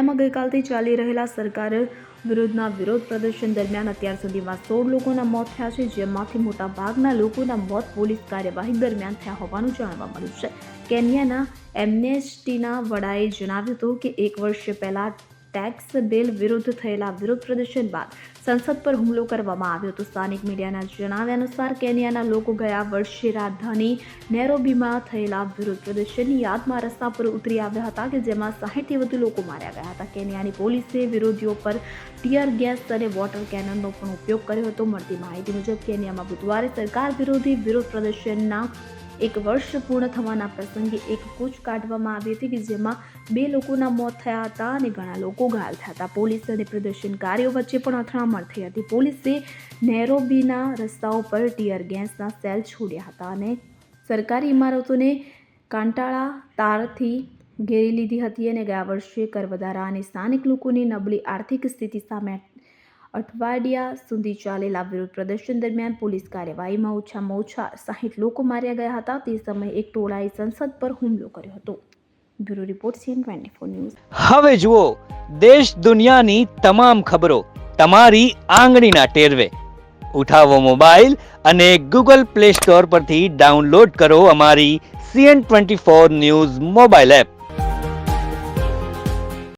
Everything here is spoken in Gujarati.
કેન્યામાં ગઈકાલથી ચાલી રહેલા સરકાર વિરોધના વિરોધ પ્રદર્શન દરમિયાન અત્યાર સુધીમાં સોળ લોકોના મોત થયા છે, જેમાંથી મોટા ભાગના લોકોના મોત પોલીસ કાર્યવાહી દરમિયાન થયા હોવાનું જાણવા મળ્યું છે. કેન્યાના એમનેસ્ટીના વડાએ જણાવ્યું હતું કે એક વર્ષ પહેલા ટેક્સ બિલ વિરુદ્ધ થયેલા વિરોધ પ્રદર્શન બાદ સંસદ પર હુમલો કરવામાં આવ્યો હતો. સ્થાનિક મીડિયાના જણાવ્યા અનુસાર કેન્યાના લોકો ગયા વર્ષે રાજધાની નેરોબીમાં થયેલા વિરોધ પ્રદર્શનની યાદમાં રસ્તા પર ઉતરી આવ્યા હતા કે જેમાં સાહીઠથી વધુ લોકો માર્યા ગયા હતા. કેન્યાની પોલીસે વિરોધીઓ પર ટીયર ગેસ અને વોટર કેનનનો પણ ઉપયોગ કર્યો હતો. મળતી માહિતી મુજબ, કેન્યામાં બુધવારે સરકાર વિરોધી વિરોધ પ્રદર્શનના એક વર્ષ પૂર્ણ થવાના પ્રસંગે એક કૂચ કાઢવામાં આવી હતી કે જેમાં બે લોકોના મોત થયા હતા અને ઘણા લોકો ઘાયલ થયા હતા. પોલીસ અને પ્રદર્શનકારીઓ વચ્ચે પણ અથડામણ થઈ હતી. પોલીસે નેરોબીના રસ્તાઓ પર ટીયર ગેસના સેલ છોડ્યા હતા અને સરકારી ઇમારતોને કાંટાળા તારથી ઘેરી લીધી હતી અને ગયા વર્ષે કરવધારા અને સ્થાનિક લોકોની નબળી આર્થિક સ્થિતિ સામે અઠવાડિયા સુધી ચાલેલા વિરોધ પ્રદર્શન દરમિયાન પોલીસ કાર્યવાહીમાં ઓછામાં ઓછા સાહીઠ લોકો માર્યા ગયા હતા. તે સમયે એક ટોળાએ સંસદ પર હુમલો કર્યો હતો. Bureau report CN twenty four news. હવે જુઓ, દેશ દુનિયાની તમામ ખબરો તમારી આંગળીના ટેરવે. ઉઠાવો મોબાઈલ અને ગૂગલ પ્લે સ્ટોર પરથી ડાઉનલોડ કરો અમારી CN twenty four news mobile app.